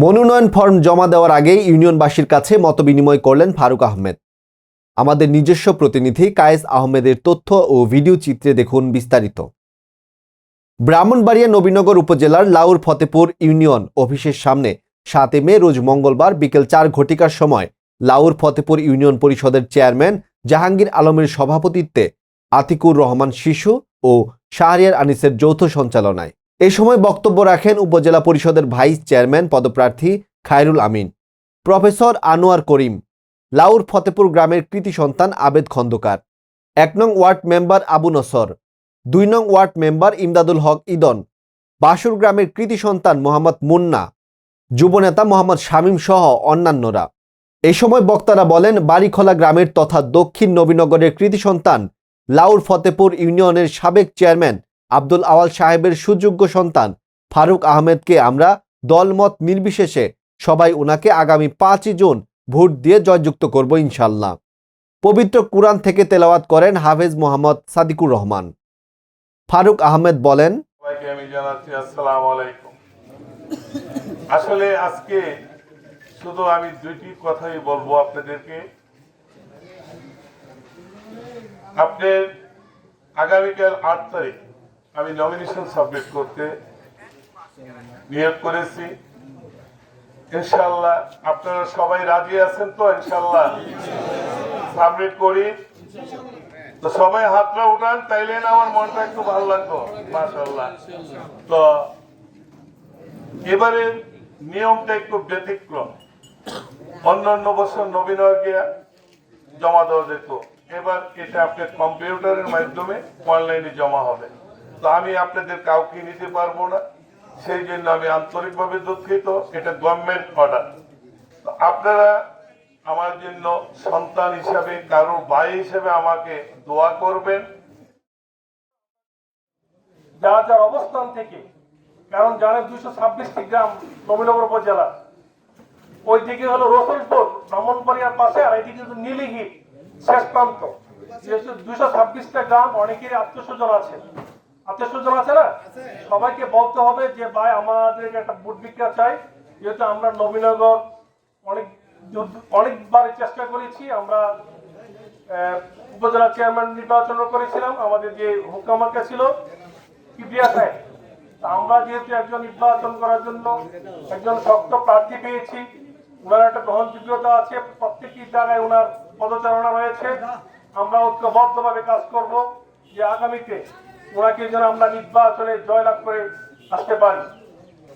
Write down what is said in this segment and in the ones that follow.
মনোনয়ন ফর্ম জমা দেওয়ার আগেই ইউনিয়নবাসীর কাছে মতবিনিময় করলেন ফারুক আহমেদ। আমাদের নিজস্ব প্রতিনিধি কায়েস আহমেদের তথ্য ও ভিডিও চিত্রে দেখুন বিস্তারিত। ব্রাহ্মণবাড়িয়া নবীনগর উপজেলার লাউর ফতেপুর ইউনিয়ন অফিসের সামনে সাতে মে রোজ মঙ্গলবার বিকেল চার ঘটিকার সময় লাউর ফতেপুর ইউনিয়ন পরিষদের চেয়ারম্যান জাহাঙ্গীর আলমের সভাপতিত্বে আতিকুর রহমান শিশু ও শাহরিয়ার আনিসের যৌথ সঞ্চালনায় এ সময় বক্তব্য রাখেন উপজেলা পরিষদের ভাইস চেয়ারম্যান পদপ্রার্থী খায়রুল আমিন, প্রফেসর আনোয়ার করিম, লাউর ফতেপুর গ্রামের কৃতি সন্তান আবেদ খন্দকার, এক নং ওয়ার্ড মেম্বার আবু নসর, দুই নং ওয়ার্ড মেম্বার ইমদাদুল হক ইদন, বাসুর গ্রামের কৃতি সন্তান মোহাম্মদ মুন্না যুবনেতা মোহাম্মদ শামীম সহ অন্যান্যরা। এই সময় বক্তারা বলেন, বাড়িখোলা গ্রামের তথা দক্ষিণ নবীনগরের কৃতি সন্তান লাউর ফতেপুর ইউনিয়নের সাবেক চেয়ারম্যান আব্দুল আওয়াল সাহেবের সুযোগ্য সন্তান। ফারুক আহমেদকে আমরা দলমত নির্বিশেষে সবাই ওনাকে আগামী পাঁচই জুন ভোট দিয়ে জয়যুক্ত করব ইনশাল্লাহ। পবিত্র কুরআন থেকে তেলাওয়াত করেন হাফেজ মোহাম্মদ সাদিকুর রহমান। ফারুক আহমেদ বলেন আসলে আজকে শুধু আমি দুইটি কথাই বলব আপনাদেরকে। আপনার আগামীকাল আট তারিখ আমি নমিনেশন সাবমিট করতে নিয়োগ করেছি। ইনশাল্লাহ আপনারা সবাই রাজি আছেন তো? ইনশাল্লাহ সাবমিট করি। তো সবাই হাতটা উঠান, তাইলে না আমার মনটা একটু ভালো লাগতো মাশাল্লাহ তো এবারে নিয়মটা একটু ব্যতিক্রম। অন্যান্য বছর নবীনকে জমা দেওয়া যেত। এবার এটা আপনার কম্পিউটারের মাধ্যমে অনলাইনে জমা হবে। তো আমি আপনাদের কাউকে নিতে পারব না। সেই জন্য আমি আন্তরিকভাবে দুঃখিত। এটা গভর্নমেন্ট অর্ডার আপনারা আমার জন্য সন্তান হিসাবে, কারও ভাই হিসেবে আমাকে দোয়া করবেন। যার যার অবস্থান থেকে, কারণ জানেন দুইশো ছাব্বিশটি গ্রাম নবীনগর উপজেলা। ওই দিকে হলো রসুলপুর, ব্রাহ্মণবাড়িয়ার পাশে, আর এইদিকে হলো নীলিগির, শেষ প্রান্ত। দুইশো ছাব্বিশটা গ্রাম, অনেকেরই আত্মীয় স্বজন আছে। আত্মীয় স্বজন আছে না? সবাইকে বলতে হবে যে, ভাই আমাদেরকে একটা বুট ভিক্ষা চাই, যেহেতু আমরা নবীনগর অনেক অনেকবার চেষ্টা করেছি, আমরা উপজেলা চেয়ারম্যান নির্বাচন করেছিলাম, আমাদের যে হুকামাকা ছিল কিবরিয়া সাহেব। আমরা যেহেতু একজন নির্বাচন করার জন্য একজন শক্ত প্রার্থী পেয়েছি ওনার একটা গ্রহণযোগ্যতা আছে, প্রত্যেকটি জায়গায় ওনার পদচারণা রয়েছে, আমরা ঐক্যবদ্ধভাবে কাজ করব যে আগামীতে ওনাকে যেন আমরা নির্বাচনে জয়লাভ করে আসতে পারি।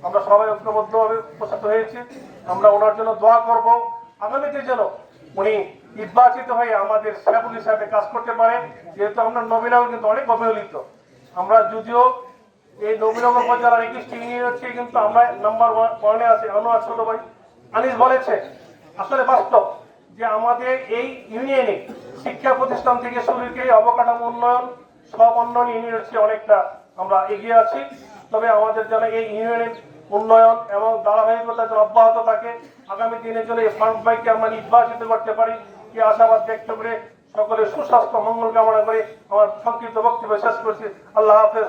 আমরা সবাই ঐক্যবদ্ধভাবে উপস্থিত হয়েছি। আমরা ওনার জন্য দোয়া করব। আগামীতে যেন উনি নির্বাচিত হয়ে আমাদের সেবক হিসাবে কাজ করতে পারে, যেহেতু আমরা নবীনগর কিন্তু অনেক অবহেলিত। আমরা যদিও এই নবীনগর উপজেলার একুশটি ইউনিয়ন কিন্তু আমরা নাম্বার ওয়ানে আছি, আনোয়ার ছোট ভাই। আনিস বলেছে, আসলে বাস্তব যে আমাদের এই ইউনিয়নে শিক্ষা প্রতিষ্ঠান থেকে শুরু করে অবকাঠামো উন্নয়ন সব অন্যান্য ইউনিয়নের অনেকটা আমরা এগিয়ে আছি। তবে আমাদের যেন এই ইউনিয়নের উন্নয়ন এবং ধারাবাহিকতা যেন অব্যাহত থাকে, আগামী দিনের জন্য এই ফান্ড বাইককে আমরা নির্বাচিত করতে পারি কি আশাবাদ ব্যক্ত করে সকলের সুস্বাস্থ্য, মঙ্গল কামনা করে আমার সংক্ষিপ্ত বক্তব্য শেষ করছি। আল্লাহ হাফেজ।